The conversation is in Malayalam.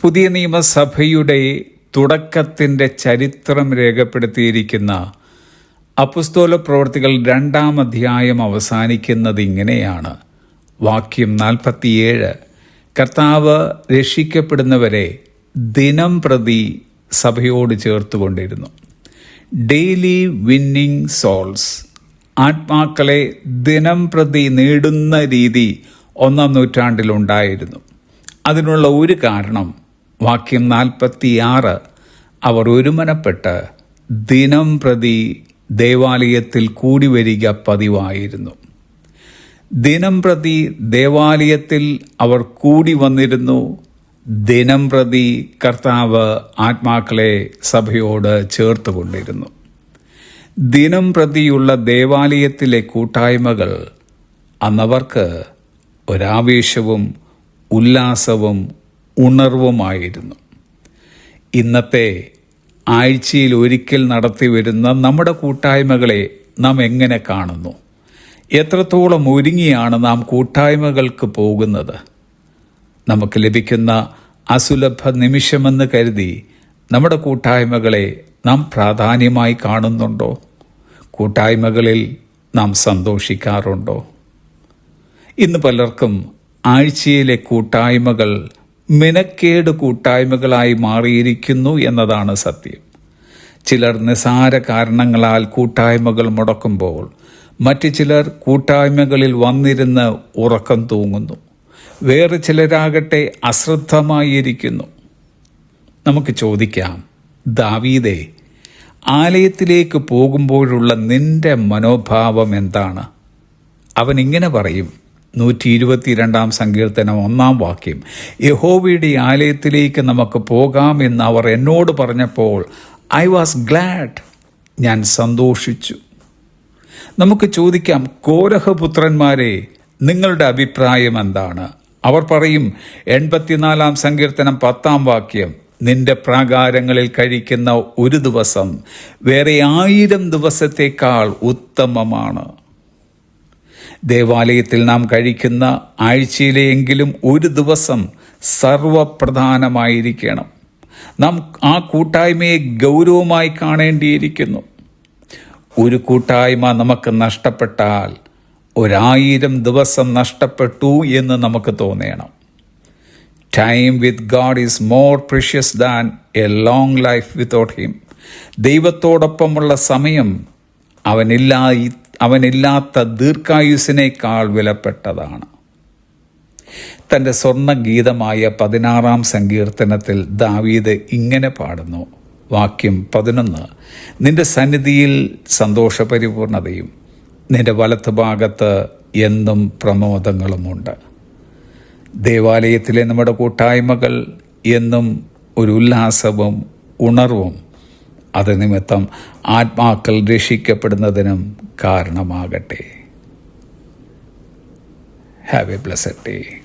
പുതിയ നിയമസഭയുടെ തുടക്കത്തിന്റെ ചരിത്രം രേഖപ്പെടുത്തിയിരിക്കുന്ന അപ്പുസ്തോല പ്രവർത്തികൾ രണ്ടാം അധ്യായം അവസാനിക്കുന്നത് ഇങ്ങനെയാണ്. വാക്യം നാൽപ്പത്തിയേഴ്. കർത്താവ് രക്ഷിക്കപ്പെടുന്നവരെ ദിനം പ്രതി സഭയോട് ചേർത്തുകൊണ്ടിരുന്നു. Daily winning souls. ആത്മാക്കളെ ദിനം പ്രതി നേടുന്ന രീതി ഒന്നാം നൂറ്റാണ്ടിലുണ്ടായിരുന്നു. അതിനുള്ള ഒരു കാരണം വാക്യം നാൽപ്പത്തിയാറ്. അവർ ഒരുമനപ്പെട്ട് ദിനം പ്രതി ദേവാലയത്തിൽ കൂടി വരിക പതിവായിരുന്നു. ദിനം പ്രതി ദേവാലയത്തിൽ അവർ കൂടി വന്നിരുന്നു. ദിനം പ്രതി കർത്താവ് ആത്മാക്കളെ സഭയോട് ചേർത്തുകൊണ്ടിരുന്നു. ദിനം പ്രതിയുള്ള ദേവാലയത്തിലെ കൂട്ടായ്മകൾ അന്നവർക്ക് ഒരാവേശവും ഉല്ലാസവും ഉണർവുമായിരുന്നു. ഇന്നത്തെ ആഴ്ചയിൽ ഒരിക്കൽ നടത്തി വരുന്ന നമ്മുടെ കൂട്ടായ്മകളെ നാം എങ്ങനെ കാണുന്നു? എത്രത്തോളം ഒരുങ്ങിയാണ് നാം കൂട്ടായ്മകൾക്ക് പോകുന്നത്? നമുക്ക് ലഭിക്കുന്ന അസുലഭ നിമിഷമെന്ന് കരുതി നമ്മുടെ കൂട്ടായ്മകളെ നാം പ്രാധാന്യമായി കാണുന്നുണ്ടോ? കൂട്ടായ്മകളിൽ നാം സന്തോഷിക്കാറുണ്ടോ? ഇന്ന് പലർക്കും ആഴ്ചയിലെ കൂട്ടായ്മകൾ മിനക്കേട് കൂട്ടായ്മകളായി മാറിയിരിക്കുന്നു എന്നതാണ് സത്യം. ചിലർ നിസാര കാരണങ്ങളാൽ കൂട്ടായ്മകൾ മുടക്കുമ്പോൾ മറ്റു ചിലർ കൂട്ടായ്മകളിൽ വന്നിരുന്ന് ഉറക്കം തൂങ്ങുന്നു. വേറെ ചിലരാകട്ടെ അശ്രദ്ധമായിരിക്കുന്നു. നമുക്ക് ചോദിക്കാം ദാവീദേ ആലയത്തിലേക്ക് പോകുമ്പോഴുള്ള നിന്റെ മനോഭാവം എന്താണ്? അവൻ ഇങ്ങനെ പറയും നൂറ്റി ഇരുപത്തിരണ്ടാം സങ്കീർത്തനം ഒന്നാം വാക്യം. യഹോവയുടെ ആലയത്തിലേക്ക് നമുക്ക് പോകാം എന്ന് അവർ എന്നോട് പറഞ്ഞപ്പോൾ ഐ വാസ് ഗ്ലാഡ് ഞാൻ സന്തോഷിച്ചു. നമുക്ക് ചോദിക്കാം കോരഹപുത്രന്മാരെ നിങ്ങളുടെ അഭിപ്രായം എന്താണ്? അവർ പറയും എൺപത്തിനാലാം സങ്കീർത്തനം പത്താം വാക്യം നിന്റെ പ്രാകാരങ്ങളിൽ കഴിക്കുന്ന ഒരു ദിവസം വേറെ ആയിരം ദിവസത്തേക്കാൾ ഉത്തമമാണ്. ദേവാലയത്തിൽ നാം കഴിക്കുന്ന ആഴ്ചയിലെയെങ്കിലും ഒരു ദിവസം സർവപ്രധാനമായിരിക്കണം. നാം ആ കൂട്ടായ്മയെ ഗൗരവമായി കാണേണ്ടിയിരിക്കുന്നു. ഒരു കൂട്ടായ്മ നമുക്ക് നഷ്ടപ്പെട്ടാൽ ഒരായിരം ദിവസം നഷ്ടപ്പെട്ടു എന്ന് നമുക്ക് തോന്നണം. Time with God is more precious than a long life without him ദൈവത്തോടൊപ്പമുള്ള സമയം അവനില്ലാ അവനില്ലാത്ത ദീർഘായുസിനേക്കാൾ വിലപ്പെട്ടതാണ്. തന്റെ സ്വർണഗീതമായ പതിനാറാം സങ്കീർത്തനത്തിൽ ദാവീദ് ഇങ്ങനെ പാടുന്നു. വാക്യം പതിനൊന്ന് നിന്റെ സന്നിധിയിൽ സന്തോഷപരിപൂർണതയും നിന്റെ വലത്ത് ഭാഗത്ത് എന്നും പ്രമോദങ്ങളുമുണ്ട്. ദേവാലയത്തിലെ നമ്മുടെ കൂട്ടായ്മകൾ എന്നും ഒരു ഉല്ലാസവും ഉണർവും അത് നിമിത്തം ആത്മാക്കൾ രക്ഷിക്കപ്പെടുന്നതിനും കാരണമാകട്ടെ. Have a blessed day